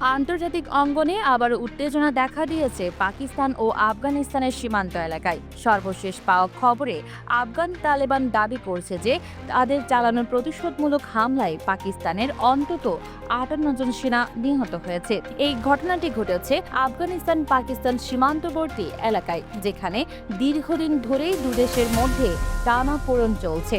আন্তর্জাতিক অঙ্গনে আবার উত্তেজনা দেখা দিয়েছে পাকিস্তান ও আফগানিস্তানের সীমান্ত এলাকায়। সর্বশেষ পাওয়া খবরে আফগান তালেবান দাবি করছে যে, তাদের চালানো প্রতিশোধমূলক হামলায় পাকিস্তানের অন্তত আটান্ন জন সেনা নিহত হয়েছে। এই ঘটনাটি ঘটেছে আফগানিস্তান পাকিস্তান সীমান্তবর্তী এলাকায়, যেখানে দীর্ঘদিন ধরেই দুদেশের মধ্যে টানাপোড়েন চলছে।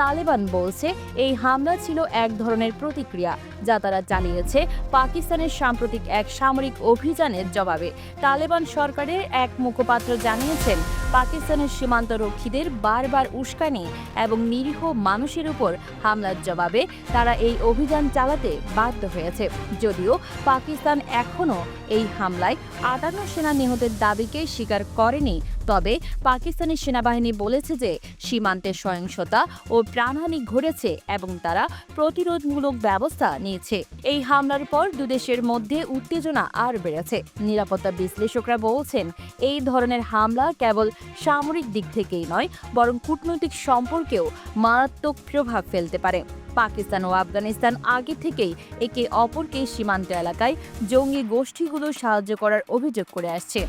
তালেবান বলছে, এই হামলা ছিল এক ধরনের প্রতিক্রিয়া, যা তারা চালিয়েছে পাকিস্তানের সাম্প্রতিক এক সামরিক অভিযানের জবাবে। তালেবান সরকারের এক মুখপাত্র জানিয়েছেন, পাকিস্তানের সীমান্তরক্ষীদের বারবার উস্কানি এবং নিরীহ মানুষের উপর হামলার জবাবে তারা এই অভিযান চালাতে বাধ্য হয়েছে। যদিও পাকিস্তান এখনও এই হামলায় আটান্ন সেনা নিহতের দাবিকে স্বীকার করেনি তবে পাকিস্তানি সেনাবাহিনী বলেছে যে সীমান্তে সহিংসতা ও প্রাণহানি ঘটেছে এবং তারা প্রতিরোধমূলক ব্যবস্থা নিয়েছে। এই হামলার পর দুদেশের মধ্যে উত্তেজনা আর বেড়েছে। নিরাপত্তা বিশ্লেষকরা বলছেন, এই ধরনের হামলা কেবল সামরিক দিক থেকেই নয়, বরং কূটনৈতিক সম্পর্কেও মারাত্মক প্রভাব ফেলতে পারে। পাকিস্তান ও আফগানিস্তান আগে থেকেই একে অপরকে সীমান্ত এলাকায় জঙ্গি গোষ্ঠীগুলো সাহায্য করার অভিযোগ করে আসছে।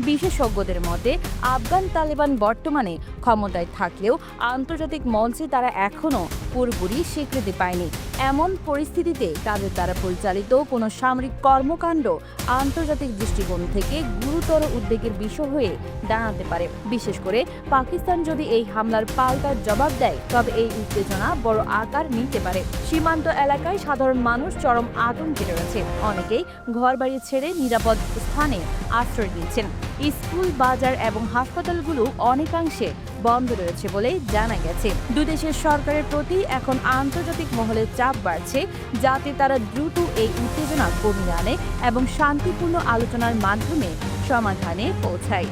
বিশেষজ্ঞদের মতে আফগান তালেবান বর্তমানে ক্ষমতায় থাকলেও আন্তর্জাতিক মঞ্চে তারা এখনও পুরোপুরি স্বীকৃতি পায়নি। এমন পরিস্থিতিতে তাদের দ্বারা পরিচালিত কোনো সামরিক কর্মকাণ্ড আন্তর্জাতিক দৃষ্টিকোণ থেকে গুরুতর উদ্বেগের বিষয় হয়ে দাঁড়াতে পারে। বিশেষ করে পাকিস্তান যদি এই হামলার পাল্টার জবাব দেয়, তবে এই উত্তেজনা বড় আকার নিতে পারে। সীমান্ত এলাকায় সাধারণ মানুষ চরম আতঙ্কে রয়েছে। অনেকেই ঘরবাড়ি ছেড়ে নিরাপদ স্থানে আশ্রয় নিচ্ছেন স্কুল, বাজার এবং হাসপাতালগুলো অনেকাংশে বন্ধ রয়েছে বলে জানা গেছে। দুদেশের সরকারের প্রতি এখন আন্তর্জাতিক মহলের চাপ বাড়ছে, যাতে তারা দ্রুত এই উত্তেজনা কমিয়ে আনে এবং শান্তিপূর্ণ আলোচনার মাধ্যমে সমাধানে পৌঁছায়।